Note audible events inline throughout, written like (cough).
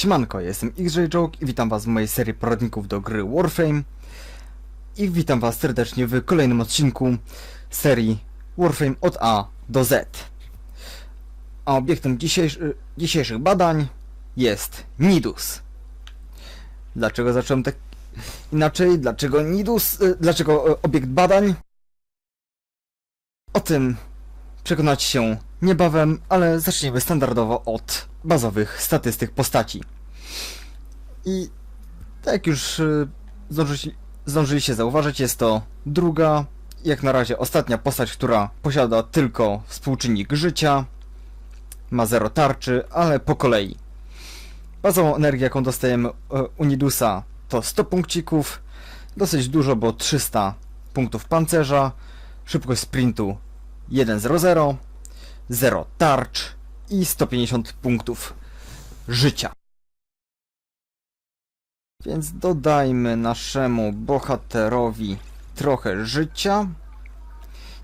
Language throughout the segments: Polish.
Siemanko, jestem XJ Joke i witam was w mojej serii poradników do gry Warframe i witam was serdecznie w kolejnym odcinku serii Warframe od A do Z. A obiektem dzisiejszy, dzisiejszych badań jest Nidus. Dlaczego zacząłem tak inaczej? Dlaczego Nidus? y, Dlaczego y, obiekt badań? O tym przekonać się niebawem, ale zaczniemy standardowo od bazowych statystyk postaci. I tak jak już y, zdążyli, zdążyliście zauważyć, jest to druga, jak na razie ostatnia postać, która posiada tylko współczynnik życia, ma zero tarczy, ale po kolei. Bazową energię, jaką dostajemy e, u Nidusa to 100 punkcików, dosyć dużo, bo 300 punktów pancerza, szybkość sprintu 1.00, 0 tarcz i 150 punktów życia. Więc dodajmy naszemu bohaterowi trochę życia.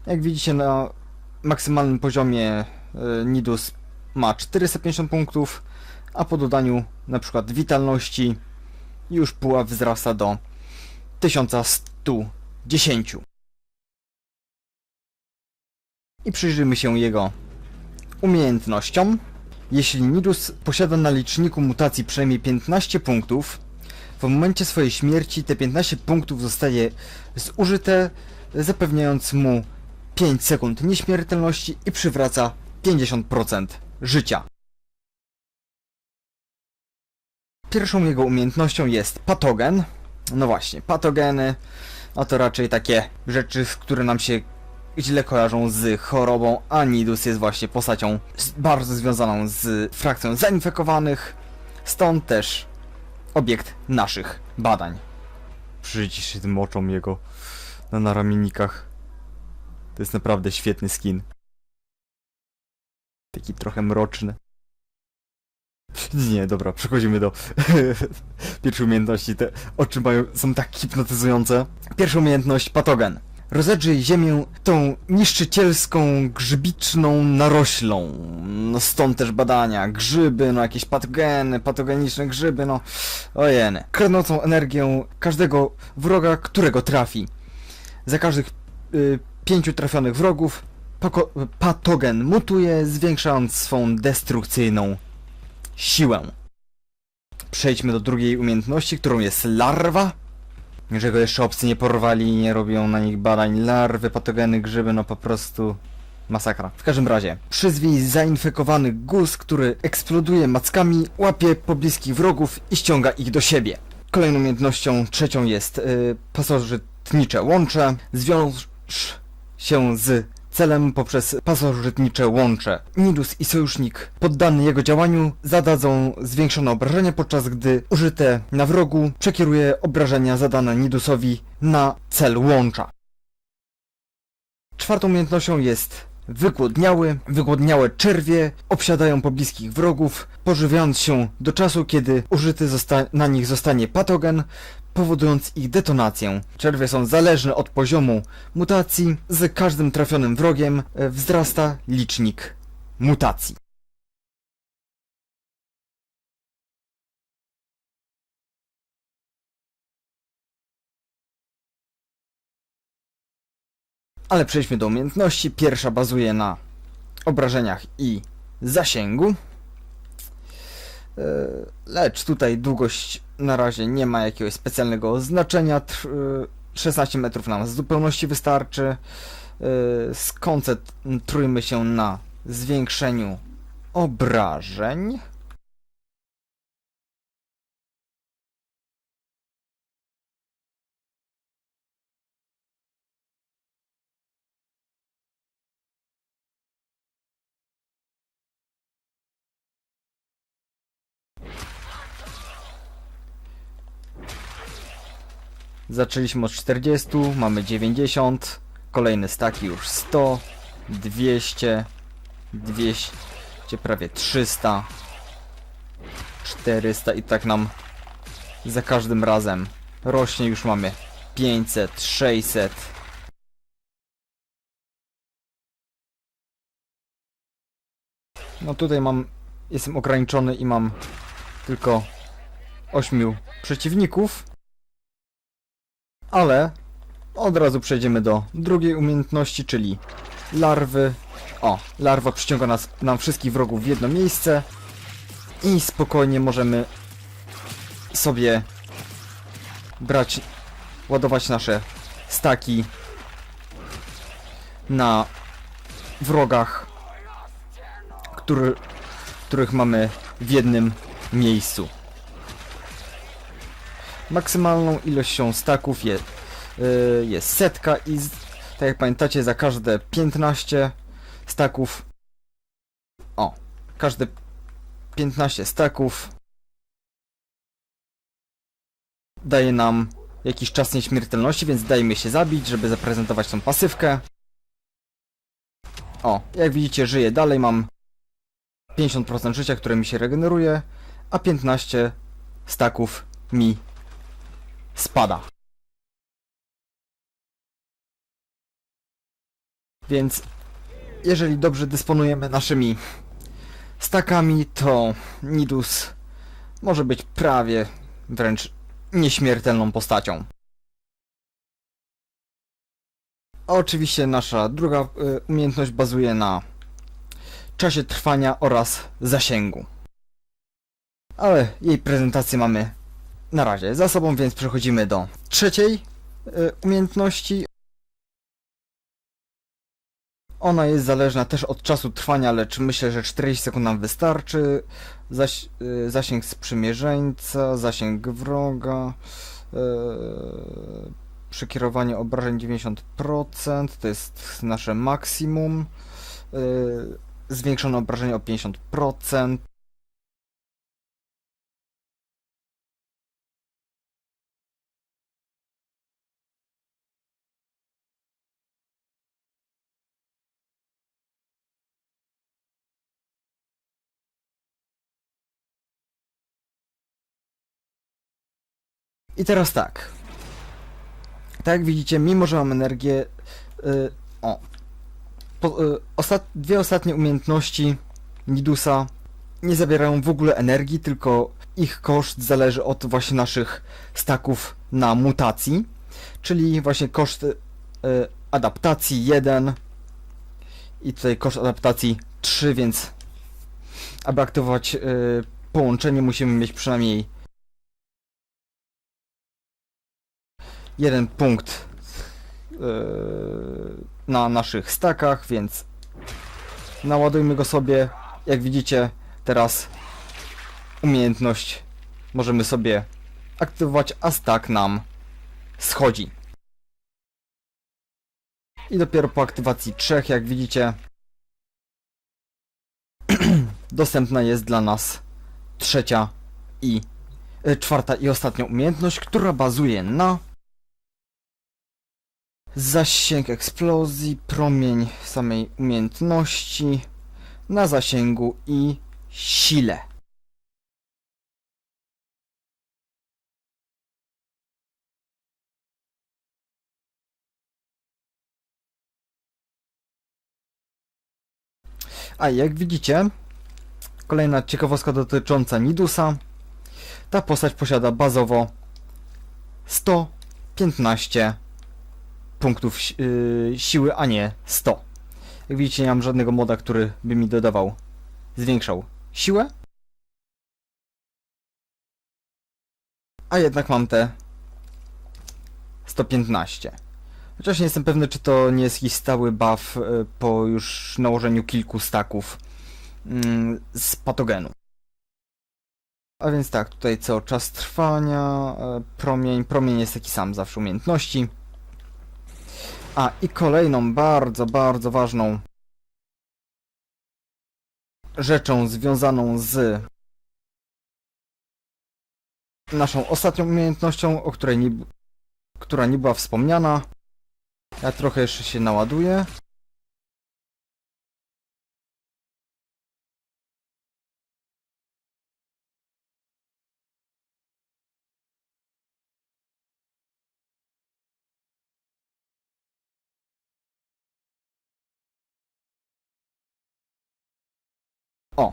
Jak widzicie na maksymalnym poziomie e, Nidus ma 450 punktów, a po dodaniu na przykład witalności już pułap wzrasta do 1110. I przyjrzyjmy się jego umiejętnościom. Jeśli Nidus posiada na liczniku mutacji przynajmniej 15 punktów, w momencie swojej śmierci te 15 punktów zostaje zużyte, zapewniając mu 5 sekund nieśmiertelności i przywraca 50% życia. Pierwszą jego umiejętnością jest patogen. No właśnie, patogeny, no to raczej takie rzeczy, które nam się źle kojarzą z chorobą, a Nidus jest właśnie postacią bardzo związaną z frakcją zainfekowanych, stąd też obiekt naszych badań. Przyjrzyjcie się tym oczom jego na naramiennikach. To jest naprawdę świetny skin. Taki trochę mroczny. Nie, dobra, przechodzimy do (laughs) pierwszej umiejętności. Te oczy mają, są tak hipnotyzujące. Pierwsza umiejętność, patogen. Rozedrzyj ziemię tą niszczycielską, grzybiczną naroślą. No stąd też badania, grzyby, no jakieś patogeny, patogeniczne grzyby, no ojeny. Kradnącą energię każdego wroga, którego trafi. Za każdych y, pięciu trafionych wrogów pako- patogen mutuje, zwiększając swą destrukcyjną siłę. Przejdźmy do drugiej umiejętności, którą jest larwa. Że go jeszcze obcy nie porwali i nie robią na nich badań. Larwy, patogeny, grzyby, no po prostu masakra. W każdym razie, przyzwij zainfekowany guz, który eksploduje mackami, łapie pobliskich wrogów i ściąga ich do siebie. Kolejną umiejętnością trzecią jest yy, pasożytnicze łącze. Zwiąż się z celem poprzez pasożytnicze łącze. Nidus i sojusznik poddany jego działaniu zadadzą zwiększone obrażenia, podczas gdy użyte na wrogu przekieruje obrażenia zadane Nidusowi na cel łącza. Czwartą umiejętnością jest wygłodniały. Wygłodniałe czerwie obsiadają pobliskich wrogów, pożywiając się do czasu, kiedy użyty na nich zostanie patogen, powodując ich detonację. Czerwie są zależne od poziomu mutacji. Z każdym trafionym wrogiem e, wzrasta licznik mutacji. Ale przejdźmy do umiejętności. Pierwsza bazuje na obrażeniach i zasięgu. E, Lecz tutaj długość na razie nie ma jakiegoś specjalnego znaczenia. Tr- e, 16 metrów nam w zupełności wystarczy. E, Skoncentrujmy się na zwiększeniu obrażeń. Zaczęliśmy od 40, mamy 90, kolejny staki już 100, 200, 200, prawie 300, 400 i tak nam za każdym razem rośnie, już mamy 500, 600. No tutaj mam, jestem ograniczony i mam tylko ośmiu przeciwników. Ale od razu przejdziemy do drugiej umiejętności, czyli larwy. O, larwa przyciąga nas, nam wszystkich wrogów w jedno miejsce i spokojnie możemy sobie brać, ładować nasze staki na wrogach, który, których mamy w jednym miejscu. Maksymalną ilością staków jest, yy, jest setka i z, tak jak pamiętacie za każde 15 staków o, każde 15 staków daje nam jakiś czas nieśmiertelności, więc dajmy się zabić, żeby zaprezentować tą pasywkę. O, jak widzicie, żyję dalej, mam 50% życia, które mi się regeneruje, a 15 staków mi spada. Więc jeżeli dobrze dysponujemy naszymi stakami, to Nidus może być prawie wręcz nieśmiertelną postacią. Oczywiście nasza druga y, umiejętność bazuje na czasie trwania oraz zasięgu. Ale jej prezentację mamy na razie za sobą, więc przechodzimy do trzeciej y, umiejętności. Ona jest zależna też od czasu trwania, lecz myślę, że 40 sekund nam wystarczy. Zaś, y, zasięg sprzymierzeńca, zasięg wroga, yy, przekierowanie obrażeń 90%, to jest nasze maksimum. Yy, zwiększone obrażenie o 50%. I teraz tak. Tak jak widzicie, mimo że mam energię. y, o. Po, y, ostat, dwie ostatnie umiejętności Nidusa nie zabierają w ogóle energii, tylko ich koszt zależy od właśnie naszych staków na mutacji. Czyli właśnie koszt y, adaptacji 1 i tutaj koszt adaptacji 3, więc aby aktywować y, połączenie musimy mieć przynajmniej jeden punkt yy, na naszych stakach, więc naładujmy go sobie. Jak widzicie, teraz umiejętność możemy sobie aktywować, a stak nam schodzi. I dopiero po aktywacji trzech, jak widzicie, (clears throat) dostępna jest dla nas trzecia i y, czwarta i ostatnia umiejętność, która bazuje na Zasięg eksplozji, promień samej umiejętności, na zasięgu i sile. A jak widzicie, kolejna ciekawostka dotycząca Nidusa. Ta postać posiada bazowo 115 punktów yy, siły, a nie 100. Jak widzicie, nie mam żadnego moda, który by mi dodawał, zwiększał siłę. A jednak mam te 115. Chociaż nie jestem pewny, czy to nie jest jakiś stały buff y, po już nałożeniu kilku staków mm, z patogenu. A więc tak, tutaj co, czas trwania, e, promień, promień jest taki sam zawsze umiejętności. A i kolejną bardzo, bardzo ważną rzeczą związaną z naszą ostatnią umiejętnością, o której nie, która nie była wspomniana. Ja trochę jeszcze się naładuję. O.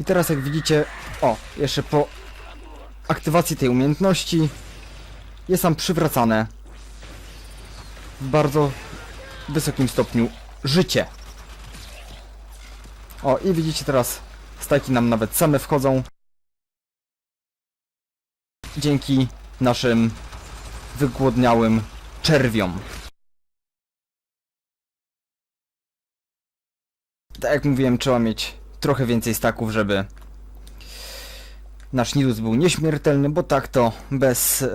I teraz jak widzicie, O, jeszcze po aktywacji tej umiejętności jest nam przywracane w bardzo wysokim stopniu życie. O, i widzicie teraz, stajki nam nawet same wchodzą. Dzięki naszym wygłodniałym czerwiom. Tak jak mówiłem, trzeba mieć trochę więcej staków, żeby nasz Nidus był nieśmiertelny, bo tak to bez e,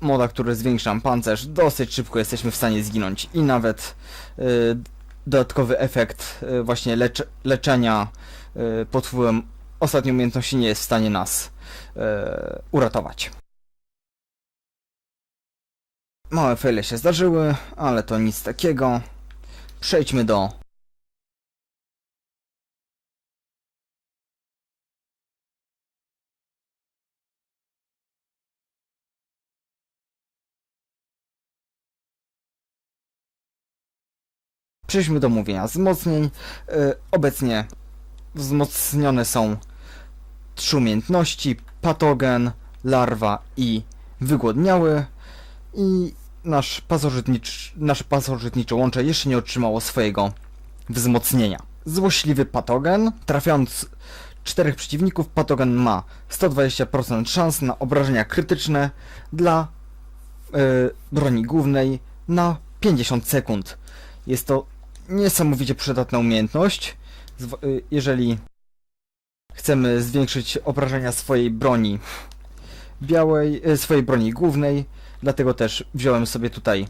moda, który zwiększa nam pancerz, dosyć szybko jesteśmy w stanie zginąć i nawet e, dodatkowy efekt e, właśnie lecz, leczenia e, pod wpływem ostatniej umiejętności nie jest w stanie nas e, uratować. Małe fejle się zdarzyły, ale to nic takiego. Przejdźmy do Przejdźmy do mówienia wzmocnień. E, obecnie wzmocnione są trzy umiejętności, patogen, larwa i wygłodniały i nasz pasożytnicz, nasze pasożytnicze łącze jeszcze nie otrzymało swojego wzmocnienia. Złośliwy patogen, trafiając czterech przeciwników, patogen ma 120% szans na obrażenia krytyczne dla e, broni głównej na 50 sekund. Jest to niesamowicie przydatna umiejętność. Y, Jeżeli chcemy zwiększyć obrażenia swojej broni białej, y, swojej broni głównej, dlatego też wziąłem sobie tutaj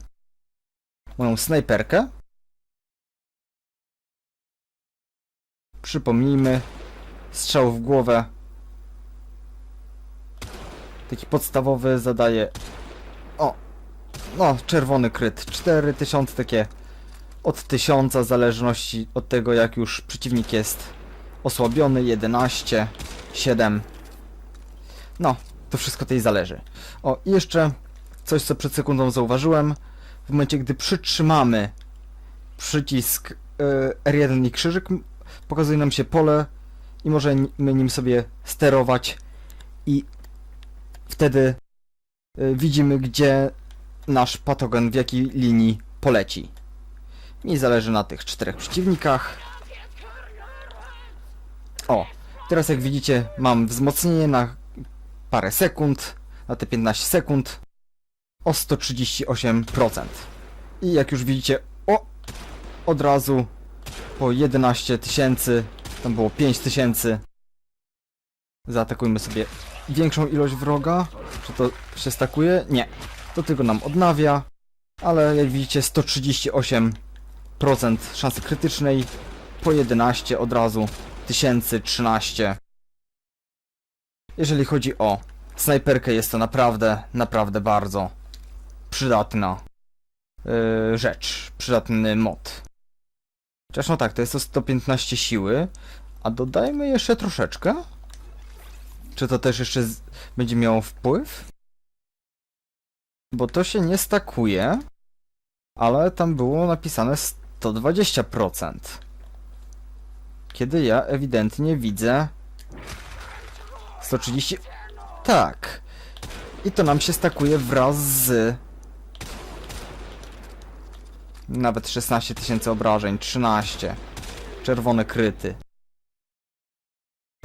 moją snajperkę. Przypomnijmy, strzał w głowę taki podstawowy zadaje o, no, czerwony kryt, 4000 takie od 1000 w zależności od tego jak już przeciwnik jest osłabiony, 11, 7. No, to wszystko tej zależy. O, i jeszcze coś co przed sekundą zauważyłem. W momencie gdy przytrzymamy przycisk y, R1 i krzyżyk, pokazuje nam się pole i możemy nim sobie sterować i wtedy y, widzimy gdzie nasz patogen w jakiej linii poleci. Mi zależy na tych czterech przeciwnikach. O, teraz jak widzicie mam wzmocnienie na parę sekund, na te 15 sekund o 138%. I jak już widzicie, o, od razu po 11 tysięcy, tam było 5 tysięcy. Zaatakujmy sobie większą ilość wroga. Czy to się stakuje? Nie. To tylko nam odnawia. Ale jak widzicie 138 procent szansy krytycznej, po 11 od razu, 1013. Jeżeli chodzi o snajperkę, jest to naprawdę, naprawdę bardzo przydatna yy, rzecz, przydatny mod. Chociaż no tak, to jest to 115 siły, a dodajmy jeszcze troszeczkę. Czy to też jeszcze będzie miało wpływ? Bo to się nie stakuje, ale tam było napisane 120%. Kiedy ja ewidentnie widzę 130. Tak. I to nam się stakuje wraz z nawet 16 tysięcy obrażeń, 13. Czerwone kryty.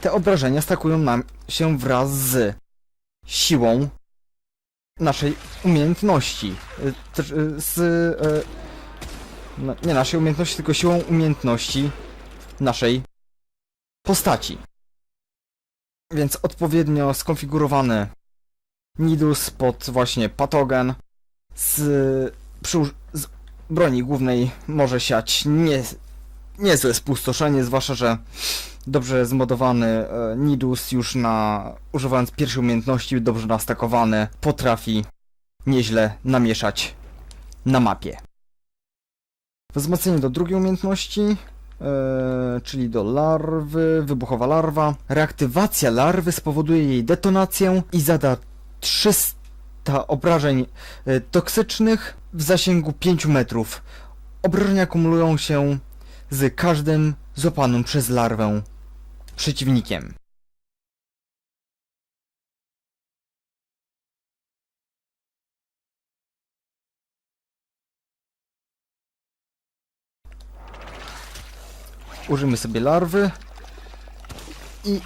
Te obrażenia stakują nam się wraz z siłą naszej umiejętności. Y, y, Z y, nie naszej umiejętności, tylko siłą umiejętności naszej postaci. Więc odpowiednio skonfigurowany Nidus pod właśnie patogen z, przy, z broni głównej może siać nie, niezłe spustoszenie, zwłaszcza, że dobrze zmodowany e, Nidus już na używając pierwszej umiejętności, dobrze nastakowany, potrafi nieźle namieszać na mapie. Wzmocnienie do drugiej umiejętności, e, czyli do larwy, wybuchowa larwa. Reaktywacja larwy spowoduje jej detonację i zada 300 obrażeń e, toksycznych w zasięgu 5 metrów. Obrażenia kumulują się z każdym złapanym przez larwę przeciwnikiem. Użyjmy sobie larwy i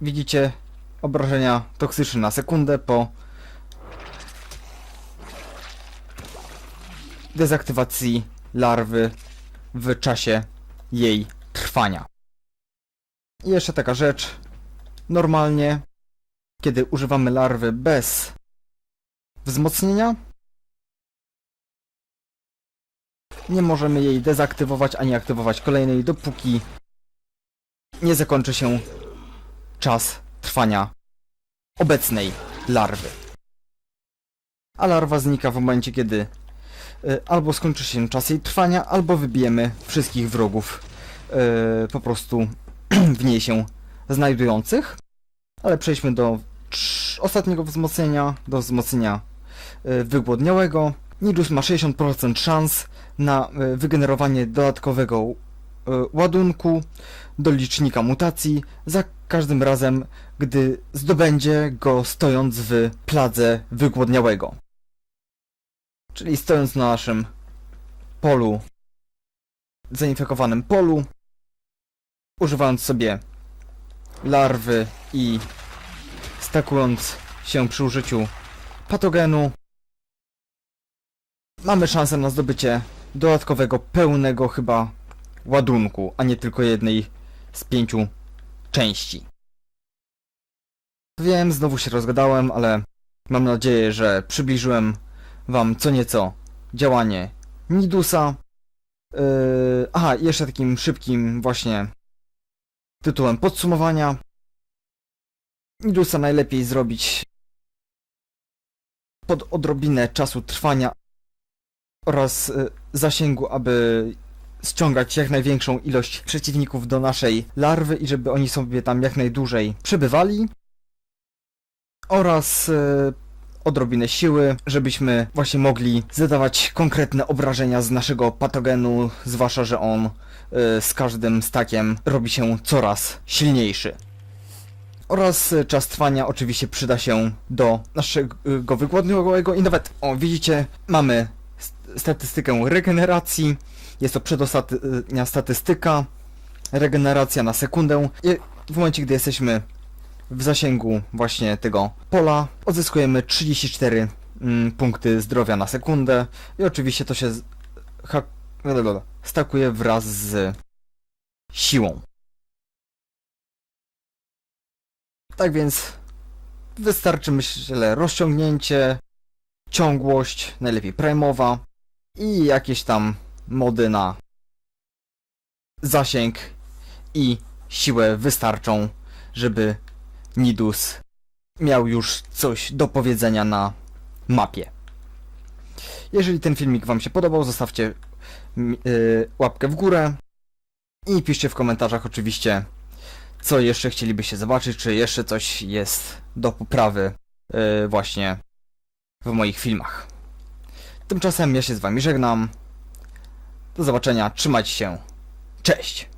widzicie obrażenia toksyczne na sekundę po dezaktywacji larwy w czasie jej trwania. I jeszcze taka rzecz. Normalnie, kiedy używamy larwy bez wzmocnienia, nie możemy jej dezaktywować ani aktywować kolejnej, dopóki nie zakończy się czas trwania obecnej larwy. A larwa znika w momencie, kiedy y, albo skończy się czas jej trwania, albo wybijemy wszystkich wrogów y, po prostu (clears throat) w niej się znajdujących. Ale przejdźmy do ostatniego wzmocnienia, do wzmocnienia y, wygłodniałego. Nidus ma 60% szans na y, wygenerowanie dodatkowego y, ładunku do licznika mutacji za każdym razem, gdy zdobędzie go stojąc w pladze wygłodniałego. Czyli stojąc na naszym polu, zainfekowanym polu, używając sobie larwy i stakując się przy użyciu patogenu, mamy szansę na zdobycie dodatkowego, pełnego chyba ładunku, a nie tylko jednej z pięciu części. Wiem, znowu się rozgadałem, ale mam nadzieję, że przybliżyłem wam co nieco działanie Nidusa. Yy, aha, jeszcze takim szybkim właśnie tytułem podsumowania. Nidusa najlepiej zrobić pod odrobinę czasu trwania oraz y, zasięgu, aby ściągać jak największą ilość przeciwników do naszej larwy i żeby oni sobie tam jak najdłużej przebywali. Oraz y, odrobinę siły, żebyśmy właśnie mogli zadawać konkretne obrażenia z naszego patogenu, zwłaszcza, że on y, z każdym stakiem robi się coraz silniejszy. Oraz czas trwania oczywiście przyda się do naszego wygłodniałego i nawet, o widzicie, mamy statystykę regeneracji, jest to przedostatnia statystyka, regeneracja na sekundę. I w momencie, gdy jesteśmy w zasięgu właśnie tego pola, odzyskujemy 34 mm, punkty zdrowia na sekundę. I oczywiście to się stakuje wraz z siłą. Tak więc wystarczy myślę rozciągnięcie, ciągłość, najlepiej prime'owa i jakieś tam mody na zasięg i siłę wystarczą, żeby Nidus miał już coś do powiedzenia na mapie. Jeżeli ten filmik Wam się podobał, zostawcie mm, y, łapkę w górę i piszcie w komentarzach oczywiście, co jeszcze chcielibyście zobaczyć, czy jeszcze coś jest do poprawy y, właśnie w moich filmach. Tymczasem ja się z Wami żegnam. Do zobaczenia, trzymajcie się. Cześć!